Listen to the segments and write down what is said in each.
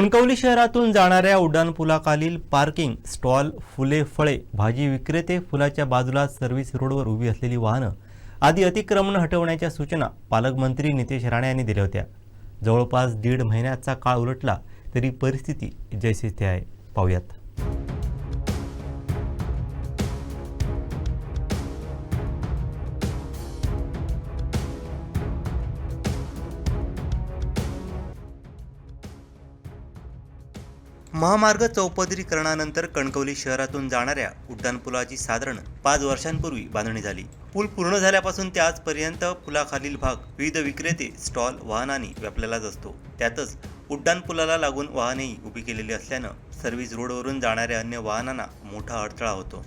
कणकवली शहरातून जाणाऱ्या उड्डाणपुलाखालील parking stall फुले फळे भाजी विक्रेते फुलाच्या बाजूला सर्व्हिस रोडवर उभी असलेली वाहनं आदी अतिक्रमण हटवण्याच्या सूचना पालकमंत्री नितेश राणे यांनी दिल्या होत्या. जवळपास दीड महिन्याचा काळ उलटला तरी परिस्थिती जैसे ते आहे. पाहूयात. महामार्ग चौपदरीकरणानंतर कणकवली शहरातून जाणाऱ्या उड्डाणपुलाची साधारण पाच वर्षांपूर्वी बांधणी झाली. पूल पूर्ण झाल्यापासून ते आजपर्यंत पुलाखालील भाग विविध विक्रेते स्टॉल वाहनाने व्यापलेलाच असतो. त्यातच उड्डाणपुलाला लागून वाहनेही उभी केलेली असल्यानं सर्व्हिस रोडवरून जाणाऱ्या अन्य वाहनांना मोठा अडथळा होतो.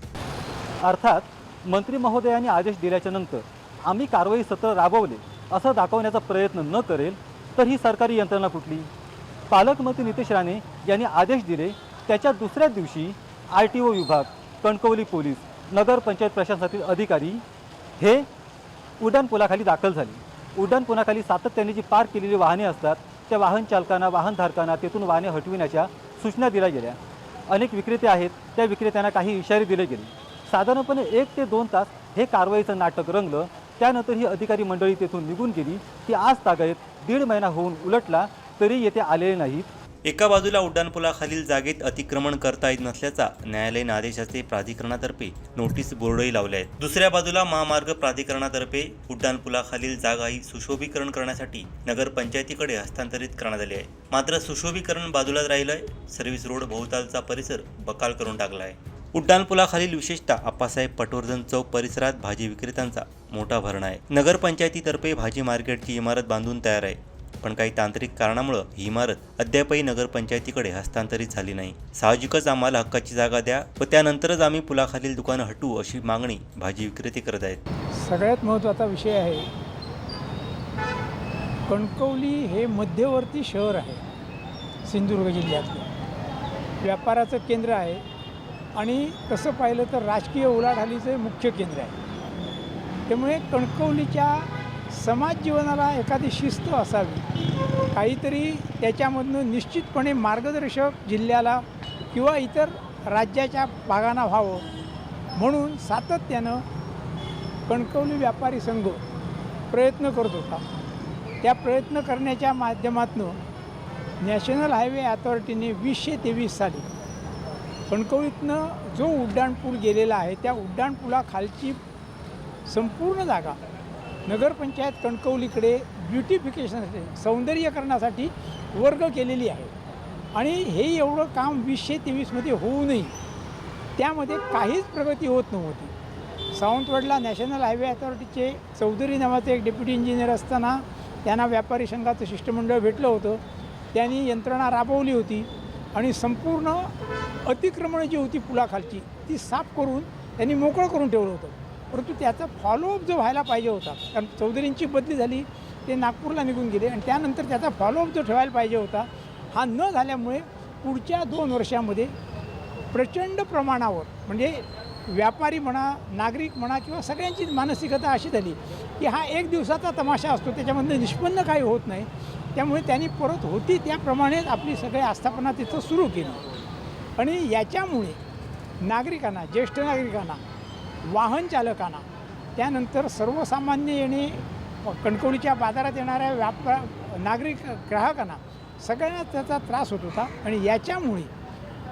अर्थात मंत्री महोदयांनी आदेश दिल्याच्या नंतर आम्ही कारवाई सत्र राबवले असं दाखवण्याचा प्रयत्न न करेल तर ही सरकारी यंत्रणा कुठली? पालकमंत्री नितेश राणे यांनी आदेश दिले. त्याच्या दुसऱ्याच दिवशी आर टी ओ विभाग कणकवली पोलीस नगरपंचायत प्रशासनातील अधिकारी हे उड्डाणपुलाखाली दाखल झाले. उड्डाणपुलाखाली सातत्याने जी पार्क केलेली वाहने असतात त्या वाहन चालकांना वाहनधारकांना तेथून वाहने हटविण्याच्या सूचना दिल्या गेल्या. अनेक विक्रेते आहेत त्या विक्रेत्यांना काही इशारे दिले गेले. साधारणपणे एक ते दोन तास हे कारवाईचं नाटक रंगलं. त्यानंतर ही अधिकारी मंडळी तेथून निघून गेली. ती आज तागायत दीड महिना होऊन उलटला. तरी येथे आलेले नाहीत. एका बाजूला उड्डाणपुलाखालील जागेत अतिक्रमण करता येत नसल्याचा न्यायालयीन आदेशाचे प्राधिकरणातर्फे नोटीस बोर्डही लावले आहेत. दुसऱ्या बाजूला महामार्ग प्राधिकरणातर्फे उड्डाणपुलाखालील जागाही सुशोभीकरण करण्यासाठी नगरपंचायतीकडे हस्तांतरित करण्यात आली आहे. मात्र सुशोभीकरण बाजूलाच राहिलंय. सर्व्हिस रोड भोवतालचा परिसर बकाल करून टाकला आहे उड्डाणपुलाखालील विशेषतः आप्पासाहेब पटवर्धन चौक परिसरात भाजी विक्रेत्यांचा मोठा भरणा आहे. नगरपंचायतीतर्फे भाजी मार्केटची इमारत बांधून तयार आहे. पण काही तांत्रिक कारणामुळं ही इमारत अद्यापही नगरपंचायतीकडे हस्तांतरित झाली नाही. साहजिकच आम्हाला हक्काची जागा द्या व त्यानंतरच आम्ही पुलाखालील दुकानं हटवू अशी मागणी भाजी विक्रेते करत आहेत. सगळ्यात महत्त्वाचा विषय आहे कणकवली हे मध्यवर्ती शहर आहे सिंधुदुर्ग जिल्ह्यातलं. व्यापाराचं केंद्र आहे आणि तसं पाहिलं तर राजकीय उलाढालीचं मुख्य केंद्र आहे. त्यामुळे कणकवलीच्या समाज जीवनाला एखादी शिस्त असावी. काहीतरी त्याच्यामधनं निश्चितपणे मार्गदर्शक जिल्ह्याला किंवा इतर राज्याच्या भागांना व्हावं म्हणून सातत्यानं कणकवली व्यापारी संघ प्रयत्न करत होता. त्या प्रयत्न करण्याच्या माध्यमातून नॅशनल हायवे अथॉरिटीने वीसशे तेवीस साली कणकवलीतनं जो उड्डाणपूल गेलेला आहे त्या उड्डाणपुलाखालची संपूर्ण जागा नगरपंचायत कणकवलीकडे ब्युटिफिकेशनसाठी सौंदर्यकरणासाठी वर्ग केलेली आहे. आणि हे एवढं काम वीसशे तेवीसमध्ये होऊनही त्यामध्ये काहीच प्रगती होत नव्हती. सावंतवाडला नॅशनल हायवे अथॉरिटीचे चौधरी नावाचे एक डेप्युटी इंजिनियर असताना त्यांना व्यापारी संघाचं शिष्टमंडळ भेटलं होतं. त्यांनी यंत्रणा राबवली होती आणि संपूर्ण अतिक्रमणं जी होती पुलाखालची ती साफ करून त्यांनी मोकळं करून ठेवलं होतं. परंतु त्याचा फॉलोअप जो व्हायला पाहिजे होता कारण चौधरींची बदली झाली ते नागपूरला निघून गेले आणि त्यानंतर त्याचा फॉलोअप जो ठेवायला पाहिजे होता हा न झाल्यामुळे पुढच्या दोन वर्षामध्ये प्रचंड प्रमाणावर म्हणजे व्यापारी म्हणा नागरिक म्हणा किंवा सगळ्यांची मानसिकता अशी झाली की हा एक दिवसाचा तमाशा असतो त्याच्यामधनं निष्पन्न काही होत नाही. त्यामुळे त्यांनी परत होती त्याप्रमाणेच आपली सगळी आस्थापना तिथं सुरू केली. आणि याच्यामुळे नागरिकांना ज्येष्ठ नागरिकांना वाहन चालकांना. त्यानंतर सर्वसामान्य येणे कणकवलीच्या बाजारात येणाऱ्या व्यापार नागरिक ग्राहकांना सगळ्यांना त्याचा त्रास होत होता आणि याच्यामुळे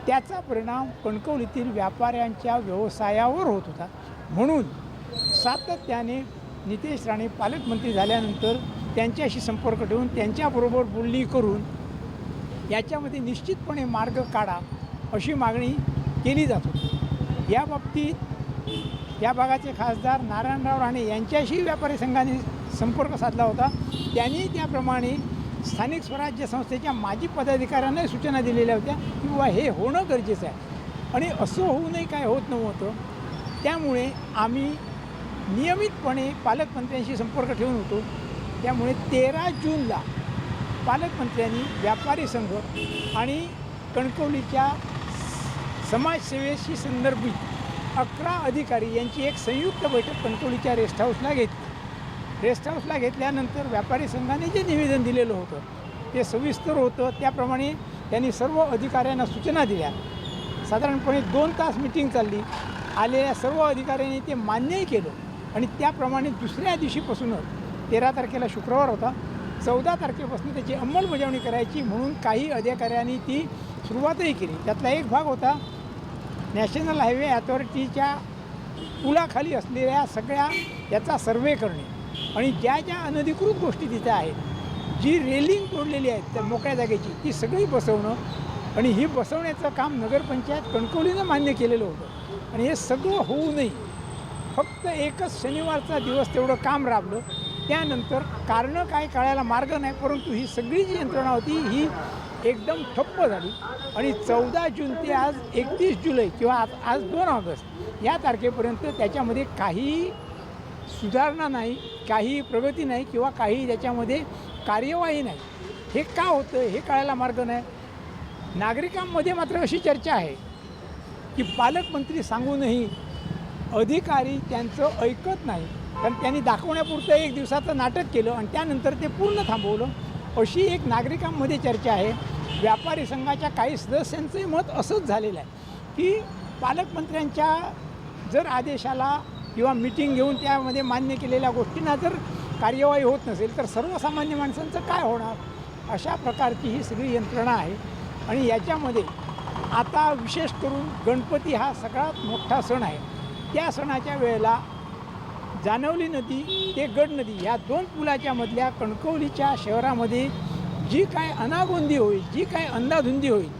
त्याचा परिणाम कणकवलीतील व्यापाऱ्यांच्या व्यवसायावर होत होता. म्हणून सातत्याने नितेश राणे पालकमंत्री झाल्यानंतर त्यांच्याशी संपर्क ठेवून त्यांच्याबरोबर बोलणी करून याच्यामध्ये निश्चितपणे मार्ग काढा अशी मागणी केली जात होती. याबाबतीत या भागाचे खासदार नारायणराव राणे यांच्याशी व्यापारी संघाने संपर्क साधला होता. त्यांनी त्याप्रमाणे स्थानिक स्वराज्य संस्थेच्या माजी पदाधिकाऱ्यांनाही सूचना दिलेल्या होत्या की बाबा हे होणं गरजेचं आहे. आणि असं होऊनही काय होत नव्हतं. त्यामुळे आम्ही नियमितपणे पालकमंत्र्यांशी संपर्क ठेवून होतो. त्यामुळे तेरा जूनला पालकमंत्र्यांनी व्यापारी संघ आणि कणकवलीच्या समाजसेवेशी संदर्भित अकरा अधिकारी यांची एक संयुक्त बैठक कणकवलीच्या रेस्ट हाऊसला घेतली. रेस्ट हाऊसला घेतल्यानंतर व्यापारी संघाने जे निवेदन दिलेलं होतं ते सविस्तर होतं. त्याप्रमाणे त्यांनी सर्व अधिकाऱ्यांना सूचना दिल्या. साधारणपणे दोन तास मिटिंग चालली. आलेल्या सर्व अधिकाऱ्यांनी ते मान्यही केलं आणि त्याप्रमाणे दुसऱ्या दिवशीपासूनच तेरा तारखेला शुक्रवार होता. चौदा तारखेपासून त्याची अंमलबजावणी करायची म्हणून काही अधिकाऱ्यांनी ती सुरुवातही केली. त्यातला एक भाग होता नॅशनल हायवे अथॉरिटीच्या पुलाखाली असलेल्या सगळ्या याचा सर्वे करणे आणि ज्या ज्या अनधिकृत गोष्टी तिथे आहेत जी रेलिंग तोडलेली आहेत त्या मोकळ्या जागेची ती सगळी बसवणं आणि ही बसवण्याचं काम नगरपंचायत कणकवलीनं मान्य केलेलं होतं. आणि हे सगळं होऊ नये. फक्त एकच शनिवारचा दिवस तेवढं काम राबलं. त्यानंतर कारणं काय कळायला मार्ग नाही परंतु ही सगळी जी यंत्रणा होती ही एकदम ठप्प झाली. आणि चौदा जून ते आज एकतीस जुलै किंवा आज आज दोन ऑगस्ट या तारखेपर्यंत त्याच्यामध्ये काही सुधारणा नाही काही प्रगती नाही किंवा काही त्याच्यामध्ये कार्यवाही नाही. हे का होतं हे कळायला मार्ग नाही. नागरिकांमध्ये मात्र अशी चर्चा आहे की पालकमंत्री सांगूनही अधिकारी त्यांचं ऐकत नाही कारण त्यांनी दाखवण्यापुरतं एक दिवसाचं नाटक केलं आणि त्यानंतर ते पूर्ण थांबवलं. अशी एक नागरिकांमध्ये चर्चा आहे. व्यापारी संघाच्या काही सदस्यांचंही मत असंच झालेलं आहे की पालकमंत्र्यांच्या जर आदेशाला किंवा मिटिंग घेऊन त्यामध्ये मान्य केलेल्या गोष्टींना जर कार्यवाही होत नसेल तर सर्वसामान्य माणसांचं काय होणार? अशा प्रकारची ही सगळी यंत्रणा आहे. आणि याच्यामध्ये आता विशेष करून गणपती हा सगळ्यात मोठा सण आहे. त्या सणाच्या वेळेला जानवली नदी ते गड नदी या दोन पुलाच्या मधल्या कणकवलीच्या शहरामध्ये जी काय अनागोंदी होईल जी काय अंधाधुंदी होईल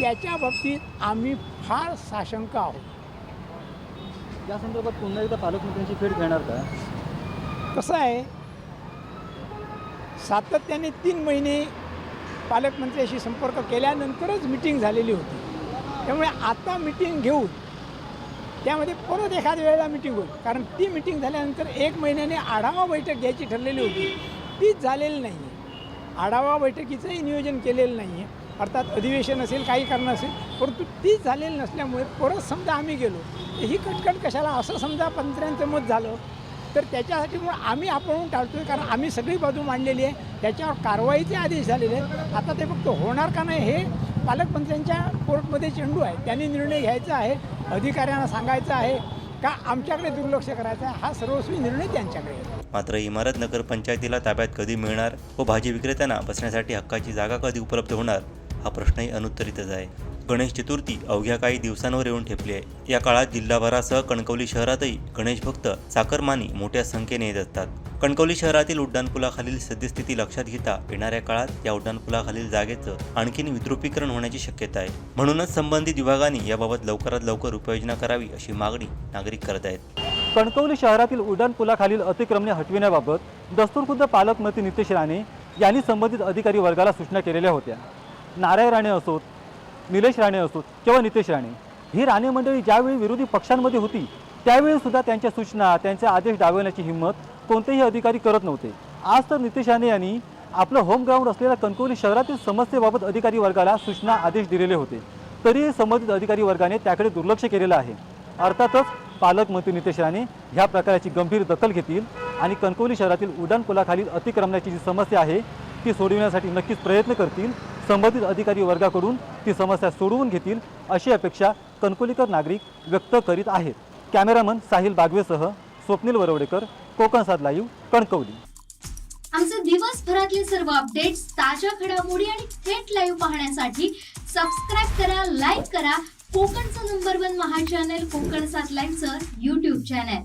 त्याच्या बाबतीत आम्ही फार साशंक आहोत. या संदर्भात पुन्हा एकदा पालकमंत्र्यांची भेट घेणार का? कसं आहे? सातत्याने तीन महिने पालकमंत्र्याशी संपर्क केल्यानंतरच मिटिंग झालेली होती. त्यामुळे आता मिटिंग घेऊन त्यामध्ये परत एखाद्या वेळेला मिटिंग होईल. कारण ती मिटिंग झाल्यानंतर एक महिन्याने आढावा बैठक घ्यायची ठरलेली होती. तीच झालेली नाही आहे आढावा बैठकीचंही नियोजन केलेलं नाही आहे अर्थात अधिवेशन असेल काही कारण असेल परंतु तीच झालेली नसल्यामुळे परत समजा आम्ही गेलो ही कटकट कशाला? असं समजा पंत्र्यांचं मत झालं तर त्याच्यासाठी मग आम्ही आपण टाळतोय कारण आम्ही सगळी बाजू मांडलेली आहे. त्याच्यावर कारवाईचे आदेश झालेले आहेत. आता ते फक्त होणार का नाही हे पालकमंत्र्यांच्या कोर्टमध्ये चेंडू आहे त्यांनी निर्णय घ्यायचा आहे अधिकाऱ्यांना सांगायचं आहे का आमच्याकडे दुर्लक्ष करायचं आहे? हा सर्वस्वी निर्णय त्यांच्याकडे मात्र इमारत नगरपंचायतीला ताब्यात कधी मिळणार व भाजी विक्रेत्यांना बसण्यासाठी हक्काची जागा कधी उपलब्ध होणार हा प्रश्नही अनुत्तरितच आहे. गणेश चतुर्थी अवघ्या काही दिवसांवर येऊन ठेपली आहे. या काळात जिल्हाभरासह कणकवली शहरातही गणेश भक्त चाकरमानी मोठ्या संख्येने येत असतात. कणकवली शहरातील उड्डाणपुलाखालील सद्यस्थिती लक्षात घेता येणाऱ्या काळात या उड्डाणपुलाखालील जागेचं आणखीन विद्रुपीकरण होण्याची शक्यता आहे. म्हणूनच संबंधित विभागांनी याबाबत लवकरात लवकर उपाययोजना करावी अशी मागणी नागरिक करत आहेत. कणकवली शहरातील उड्डाणपुलाखालील अतिक्रमणे हटविण्याबाबत दस्तूरखुद्द पालकमंत्री नितेश राणे यांनी संबंधित अधिकारी वर्गाला सूचना केलेल्या होत्या. नारायण राणे असोत निलेश राणे असो किंवा नितेश राणे ही राणे मंडळी ज्यावेळी विरोधी पक्षांमध्ये होती त्यावेळी सुद्धा त्यांच्या सूचना त्यांचे आदेश डावण्याची हिंमत कोणतेही अधिकारी करत नव्हते. आज तर नितेश राणे यांनी आपलं होम ग्राउंड असलेल्या कणकवली शहरातील समस्येबाबत अधिकारी वर्गाला सूचना आदेश दिलेले होते. तरीही संबंधित अधिकारी वर्गाने त्याकडे दुर्लक्ष केलेलं आहे. अर्थातच पालकमंत्री नितेश राणे ह्या प्रकाराची गंभीर दखल घेतील आणि कणकवली शहरातील उड्डाणपुलाखालील अतिक्रमणाची जी समस्या आहे ती सोडविण्यासाठी नक्कीच प्रयत्न करतील. संबंधित अधिकारी वर्गाकडून ती समस्या सोडवून घेतील अशी अपेक्षा कणकोलीकर नागरिक व्यक्त करीत आहेत. कॅमेरामन साहिल बागवेसह स्वप्नील वरवडेकर कोकण साध लाईव्ह कणकवली. आमचे दिवसभरातले सर्व अपडेट्स ताज्या घडामोडी आणि थेट लाईव्ह पाहण्यासाठी सबस्क्राईब करा लाईक करा. कोकणचं नंबर वन महा चॅनल कोकण सात लाईव्हचं युट्यूब चॅनल